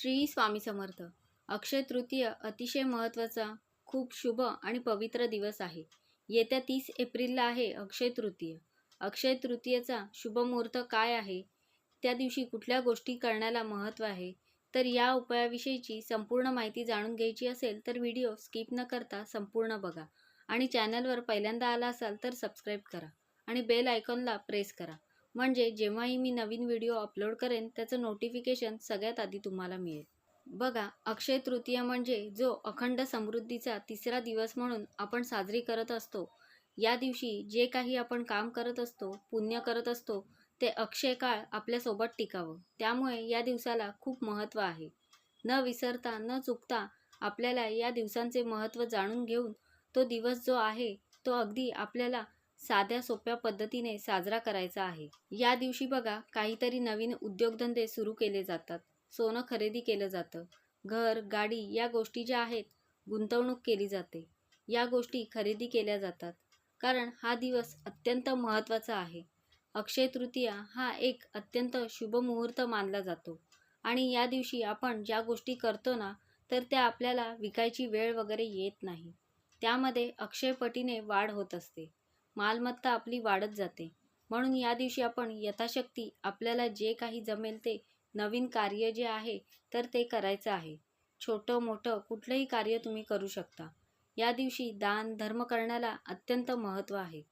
श्री स्वामी समर्थ. अक्षय तृतीय अतिशय महत्त्वाचा खूप शुभ आणि पवित्र दिवस आहे. येत्या तीस एप्रिलला आहे अक्षय तृतीय. अक्षय तृतीयेचा शुभ मुहूर्त काय आहे? त्या दिवशी कुठल्या गोष्टी करण्याला महत्त्व आहे? तर या उपायाविषयीची संपूर्ण माहिती जाणून घ्यायची असेल तर व्हिडिओ स्किप न करता संपूर्ण बघा. आणि चॅनलवर पहिल्यांदा आला असाल तर सबस्क्राईब करा. आणि बेल आयकॉनला प्रेस करा. म्हणजे जेव्हाही मी नवीन व्हिडिओ अपलोड करेन त्याचं नोटिफिकेशन सगळ्यात आधी तुम्हाला मिळेल. बघा अक्षय तृतीया म्हणजे जो अखंड समृद्धीचा तिसरा दिवस म्हणून आपण साजरी करत असतो. या दिवशी जे काही आपण काम करत असतो पुण्य करत असतो ते अक्षय काळ आपल्यासोबत टिकावं. त्यामुळे या दिवसाला खूप महत्त्व आहे. न विसरता न चुकता आपल्याला या दिवसांचे महत्त्व जाणून घेऊन तो दिवस जो आहे तो अगदी आपल्याला साध्या सोप्या पद्धतीने साजरा करायचा आहे. या दिवशी बघा काहीतरी नवीन उद्योगधंदे सुरू केले जातात. सोनं खरेदी केलं जातं. घर गाडी या गोष्टी ज्या आहेत गुंतवणूक केली जाते. या गोष्टी खरेदी केल्या जातात. कारण हा दिवस अत्यंत महत्त्वाचा आहे. अक्षय तृतीया हा एक अत्यंत शुभ मुहूर्त मानला जातो. आणि या दिवशी आपण ज्या गोष्टी करतो ना तर त्या आपल्याला विकायची वेळ वगैरे येत नाही. त्यामध्ये अक्षयपटीने वाढ होत असते. मालमत्ता आपली वाढत जाते. म्हणून या दिवशी आपण यथाशक्ती आपल्याला जे काही जमेल ते नवीन कार्य जे आहे तर ते करायचं आहे. छोटं मोठं कुठलंही कार्य तुम्ही करू शकता. या दिवशी दान धर्म करण्याला अत्यंत महत्त्व आहे.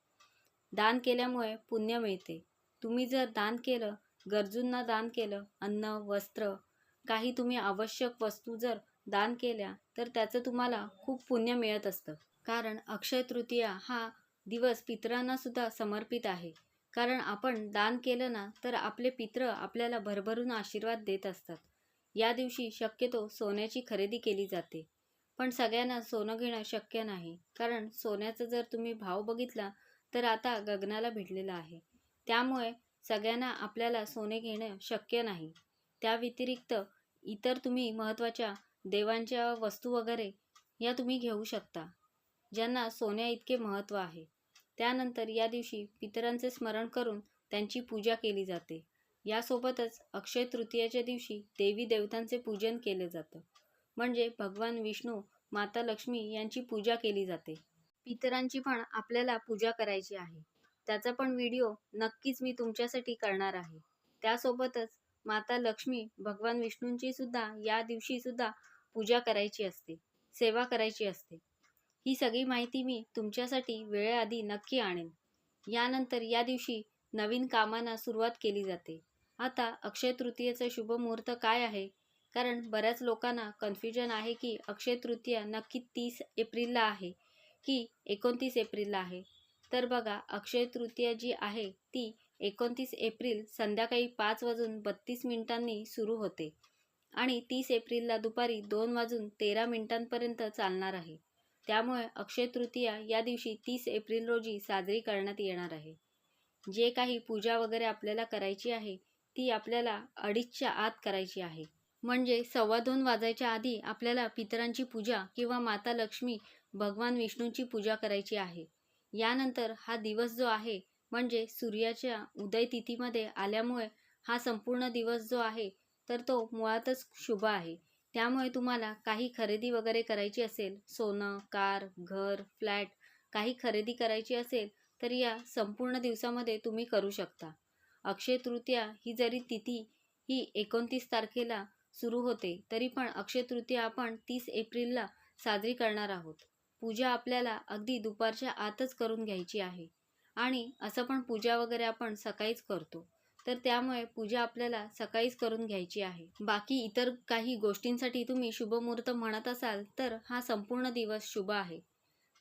दान केल्यामुळे पुण्य मिळते. तुम्ही जर दान केलं गरजूंना दान केलं अन्न वस्त्र काही तुम्ही आवश्यक वस्तू जर दान केल्या तर त्याचं तुम्हाला खूप पुण्य मिळत असतं. कारण अक्षय तृतीया हा दिवस पितरांना सुद्धा समर्पित आहे. कारण आपण दान केलं ना तर आपले पित्र आपल्याला भरभरून आशीर्वाद देत असतात. या दिवशी शक्यतो सोन्याची खरेदी केली जाते. पण सगळ्यांना सोनं घेणं शक्य नाही. कारण सोन्याचा जर तुम्ही भाव बघितला तर आता गगनाला भिडलेला आहे. त्यामुळे सगळ्यांना आपल्याला सोने घेणं शक्य नाही. त्या व्यतिरिक्त इतर तुम्ही महत्त्वाच्या देवांच्या वस्तू वगैरे या तुम्ही घेऊ शकता. ज्यांना सोन्या इतके महत्त्व आहे. त्यानंतर या दिवशी पितरांचे स्मरण करून त्यांची पूजा केली जाते. यासोबतच अक्षय तृतीयाच्या दिवशी देवी देवतांचे पूजन केले जातं. म्हणजे भगवान विष्णू माता लक्ष्मी यांची पूजा केली जाते. पितरांची पण आपल्याला पूजा करायची आहे. त्याचा पण व्हिडिओ नक्कीच मी तुमच्यासाठी करणार आहे. त्यासोबतच माता लक्ष्मी भगवान विष्णूंची सुद्धा या दिवशी सुद्धा पूजा करायची असते सेवा करायची असते. ही सगळी माहिती मी तुमच्यासाठी वेळेआधी नक्की आणेन. यानंतर या दिवशी नवीन कामांना सुरुवात केली जाते. आता अक्षय तृतीयेचं शुभ मुहूर्त काय आहे? कारण बऱ्याच लोकांना कन्फ्युजन आहे की अक्षय तृतीया नक्की तीस एप्रिलला आहे की एकोणतीस एप्रिलला आहे? तर बघा अक्षय तृतीया जी आहे ती एकोणतीस एप्रिल संध्याकाळी पाच वाजून बत्तीस मिनिटांनी सुरू होते आणि तीस एप्रिलला दुपारी दोन वाजून तेरा मिनिटांपर्यंत चालणार आहे. त्यामुळे अक्षय तृतीया या दिवशी तीस एप्रिल रोजी साजरी करण्यात येणार आहे. जे काही पूजा वगैरे आपल्याला करायची आहे ती आपल्याला अडीचच्या आत करायची आहे. म्हणजे सव्वा दोन वाजायच्या आधी आपल्याला पितरांची पूजा किंवा माता लक्ष्मी भगवान विष्णूंची पूजा करायची आहे. यानंतर हा दिवस जो आहे म्हणजे सूर्याच्या उदय तिथीमध्ये आल्यामुळे हा संपूर्ण दिवस जो आहे तर तो मुळातच शुभ आहे. त्यामुळे तुम्हाला काही खरेदी वगैरे करायची असेल सोनं कार घर फ्लॅट काही खरेदी करायची असेल तर या संपूर्ण दिवसामध्ये तुम्ही करू शकता. अक्षय तृतीया ही जरी तिथी ही एकोणतीस तारखेला सुरू होते तरी पण अक्षय तृतीया आपण तीस एप्रिलला साजरी करणार आहोत. पूजा आपल्याला अगदी दुपारच्या आतच करून घ्यायची आहे. आणि असं पण पूजा वगैरे आपण सकाळीच करतो. तर त्यामुळे पूजा आपल्याला सकाळीच करून घ्यायची आहे. बाकी इतर काही गोष्टींसाठी तुम्ही शुभमुहूर्त म्हणत असाल तर हा संपूर्ण दिवस शुभ आहे.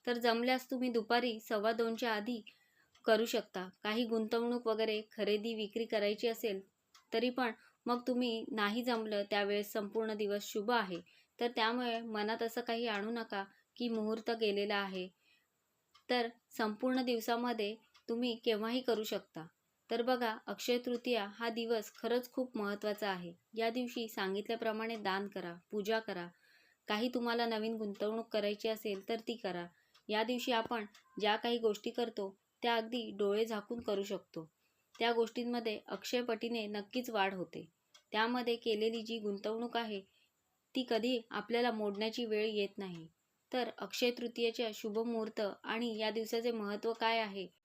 तर जमल्यास तुम्ही दुपारी सव्वा दोनच्या आधी करू शकता. काही गुंतवणूक वगैरे खरेदी विक्री करायची असेल तरी पण मग तुम्ही नाही जमलं त्यावेळेस संपूर्ण दिवस शुभ आहे. तर त्यामुळे मनात असं काही आणू नका की मुहूर्त गेलेला आहे. तर संपूर्ण दिवसामध्ये तुम्ही केव्हाही करू शकता. तर बघा अक्षय तृतीया हा दिवस खरंच खूप महत्त्वाचा आहे. या दिवशी सांगितल्याप्रमाणे दान करा पूजा करा. काही तुम्हाला नवीन गुंतवणूक करायची असेल तर ती करा. या दिवशी आपण ज्या काही गोष्टी करतो त्या अगदी डोळे झाकून करू शकतो. त्या गोष्टींमध्ये अक्षयपटीने नक्कीच वाढ होते. त्यामध्ये केलेली जी गुंतवणूक आहे ती कधी आपल्याला मोडण्याची वेळ येत नाही. तर अक्षय तृतीयेच्या शुभ मुहूर्त आणि या दिवसाचे महत्त्व काय आहे